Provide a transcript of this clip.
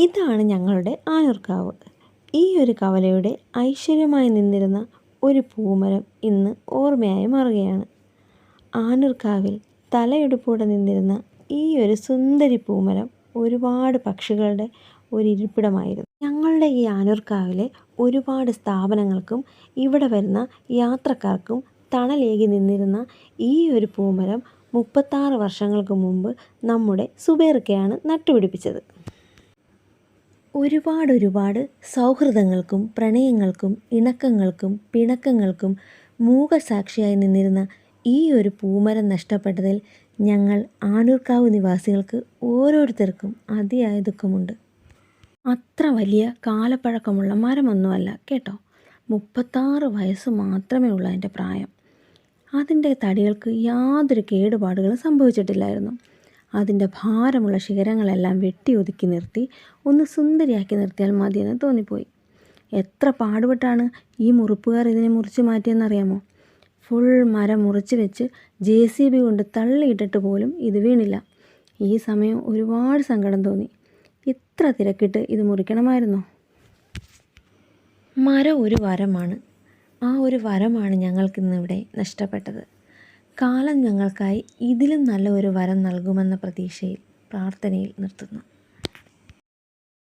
ഇതാണ് ഞങ്ങളുടെ ആനൂർക്കാവ് ഈ ഒരു കവലയുടെ ഐശ്വര്യമായി നിന്നിരുന്ന ഒരു പൂമരം ഇന്ന് ഓർമ്മയായി മാറുകയാണ്. ആനൂർക്കാവിൽ തലയെടുപ്പോടെ നിന്നിരുന്ന ഈ ഒരു സുന്ദരി പൂമരം ഒരുപാട് പക്ഷികളുടെ ഒരു ഇരിപ്പിടമായിരുന്നു. ഞങ്ങളുടെ ഈ ആനൂർക്കാവിലെ ഒരുപാട് സ്ഥാപനങ്ങൾക്കും ഇവിടെ വരുന്ന യാത്രക്കാർക്കും തണലേകി നിന്നിരുന്ന ഈ ഒരു പൂമരം മുപ്പത്താറ് വർഷങ്ങൾക്ക് മുമ്പ് നമ്മുടെ സുബേർക്കയാണ് നട്ടുപിടിപ്പിച്ചത്. ഒരുപാട് ഒരുപാട് സൗഹൃദങ്ങൾക്കും പ്രണയങ്ങൾക്കും ഇണക്കങ്ങൾക്കും പിണക്കങ്ങൾക്കും മൂകസാക്ഷിയായി നിന്നിരുന്ന ഈ ഒരു പൂമരം നഷ്ടപ്പെട്ടതിൽ ഞങ്ങൾ ആനൂർക്കാവ് നിവാസികൾക്ക് ഓരോരുത്തർക്കും അതിയായ ദുഃഖമുണ്ട്. അത്ര വലിയ കാലപ്പഴക്കമുള്ള മരമൊന്നുമല്ല കേട്ടോ? മുപ്പത്താറ് വയസ്സ് മാത്രമേ ഉള്ളൂ അതിന്റെ പ്രായം. അതിന്റെ തടികൾക്ക് യാതൊരു കേടുപാടുകളും സംഭവിച്ചിട്ടില്ലായിരുന്നു. അതിന്റെ ഭാരമുള്ള ശിഖരങ്ങളെല്ലാം വെട്ടി ഒതുക്കി നിർത്തി ഒന്ന് സുന്ദരിയാക്കി നിർത്തിയാൽ മതിയെന്ന് തോന്നിപ്പോയി. എത്ര പാടുപെട്ടാണ് ഈ മുറിപ്പുകാർ ഇതിനെ മുറിച്ച് മാറ്റിയെന്നറിയാമോ? ഫുൾ മരം മുറിച്ച് വെച്ച് ജെ സി ബി കൊണ്ട് തള്ളിയിട്ടിട്ട് പോലും ഇത് വീണില്ല. ഈ സമയം ഒരുപാട് സങ്കടം തോന്നി. ഇത്ര തിരക്കിട്ട് ഇത് മുറിക്കണമായിരുന്നോ? മരം ഒരു വരമാണ്. ആ ഒരു വരമാണ് ഞങ്ങൾക്കിന്നിവിടെ നഷ്ടപ്പെട്ടത്. കാലം ഞങ്ങൾക്കായി ഇതിലും നല്ല ഒരു വരം നൽകുമെന്ന പ്രതീക്ഷയിൽ പ്രാർത്ഥനയിൽ നിർത്തുന്നു.